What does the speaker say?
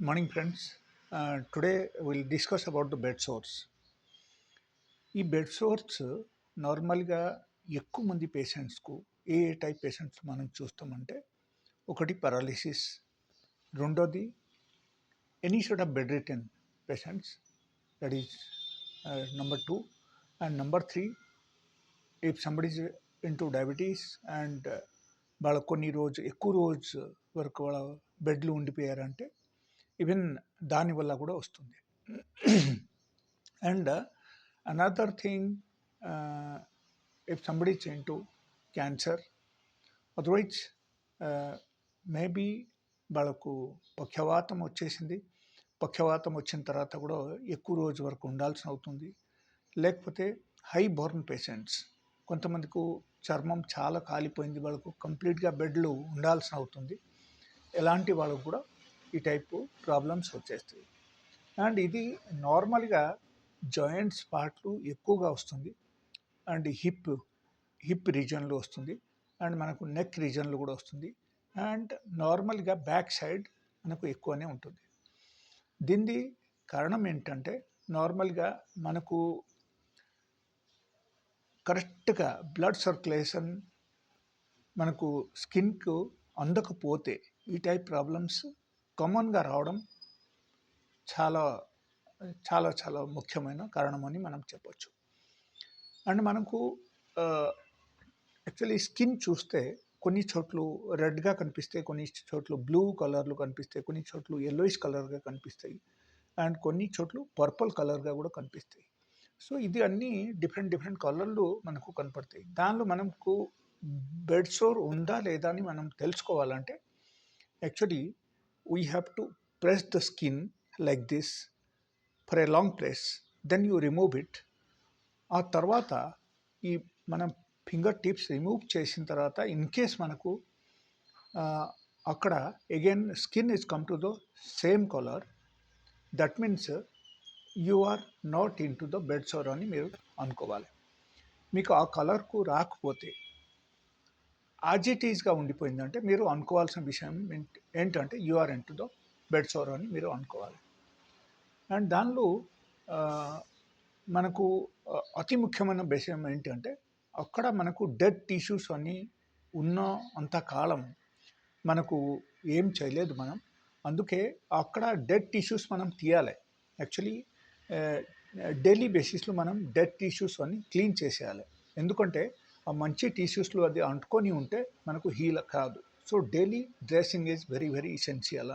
Morning friends today will discuss about the bed sores ఈ bed sores నార్మల్గా ఎక్కువ మంది పేషెంట్స్కు ఏ ఏ టైప్ పేషెంట్స్ మనం చూస్తామంటే ఒకటి పారాలిసిస్ రెండోది any sort of bedridden patients that is number two and number three if somebody into diabetes and వాళ్ళ కొన్ని రోజు ఎక్కువ రోజు వరకు వాళ్ళ బెడ్లు ఉండిపోయారంటే ఈవెన్ దానివల్ల కూడా వస్తుంది. And another thing if somebody to cancer otherwise maybe వాళ్ళకు పక్షవాతం వచ్చేసింది. పక్షవాతం వచ్చిన తర్వాత కూడా ఎక్కువ రోజు వరకు ఉండాల్సి అవుతుంది. లేకపోతే హై బోర్న్ పేషెంట్స్ కొంతమందికి చర్మం చాలా కాలిపోయింది వాళ్ళకు కంప్లీట్గా బెడ్లు ఉండాల్సి అవుతుంది. ఎలాంటి వాళ్ళకు కూడా ఈ టైపు ప్రాబ్లమ్స్ వచ్చేస్తాయి. అండ్ ఇది నార్మల్గా జాయింట్స్ పార్ట్లు ఎక్కువగా వస్తుంది. అండ్ హిప్ హిప్ రీజన్లో వస్తుంది. అండ్ మనకు నెక్ రీజన్లో కూడా వస్తుంది. అండ్ నార్మల్గా బ్యాక్ సైడ్ మనకు ఎక్కువనే ఉంటుంది. దీని కారణం ఏంటంటే నార్మల్గా మనకు కరెక్ట్గా బ్లడ్ సర్క్యులేషన్ మనకు స్కిన్కు అందకపోతే ఈ టైప్ ప్రాబ్లమ్స్ కామన్గా రావడం చాలా చాలా చాలా ముఖ్యమైన కారణమని మనం చెప్పొచ్చు. అండ్ మనకు యాక్చువల్లీ స్కిన్ చూస్తే కొన్ని చోట్లు రెడ్గా కనిపిస్తాయి కొన్ని చోట్ల బ్లూ కలర్లు కనిపిస్తాయి కొన్ని చోట్ల ఎల్లోయిష్ కలర్గా కనిపిస్తాయి. అండ్ కొన్ని చోట్ల పర్పుల్ కలర్గా కూడా కనిపిస్తాయి. సో ఇది అన్నీ డిఫరెంట్ డిఫరెంట్ కలర్లు మనకు కనపడతాయి. దానిలో మనకు బెడ్ సోర్ ఉందా లేదా అని మనం తెలుసుకోవాలంటే actually we have to press the skin like this for a long press then you remove it ఆ తర్వాత ఈ మనం ఫింగర్ టిప్స్ రిమూవ్ చేసిన తర్వాత ఇన్ కేస్ మనకు అక్కడ again skin is come to the same colour that means you are not into the bed sore అని మీరు అనుకోవాలి. మీకు ఆ కలర్కు రాకపోతే ఆజిటీస్గా ఉండిపోయిందంటే మీరు అనుకోవాల్సిన విషయం ఏంటంటే you are into the bed sore అని మీరు అనుకోవాలి. అండ్ దానిలో మనకు అతి ముఖ్యమైన విషయం ఏంటంటే అక్కడ మనకు డెడ్ టిష్యూస్ అని ఉన్న అంతకాలం మనకు ఏం చేయలేదు మనం. అందుకే అక్కడ డెడ్ టిష్యూస్ మనం తీయాలి. యాక్చువల్లీ డైలీ బేసిస్లో మనం డెడ్ టిష్యూస్ అని క్లీన్ చేసేయాలి. ఎందుకంటే ఆ మంచి టిష్యూస్లో అది అంటుకొని ఉంటే మనకు హీల్ కాదు. So daily dressing is very very essential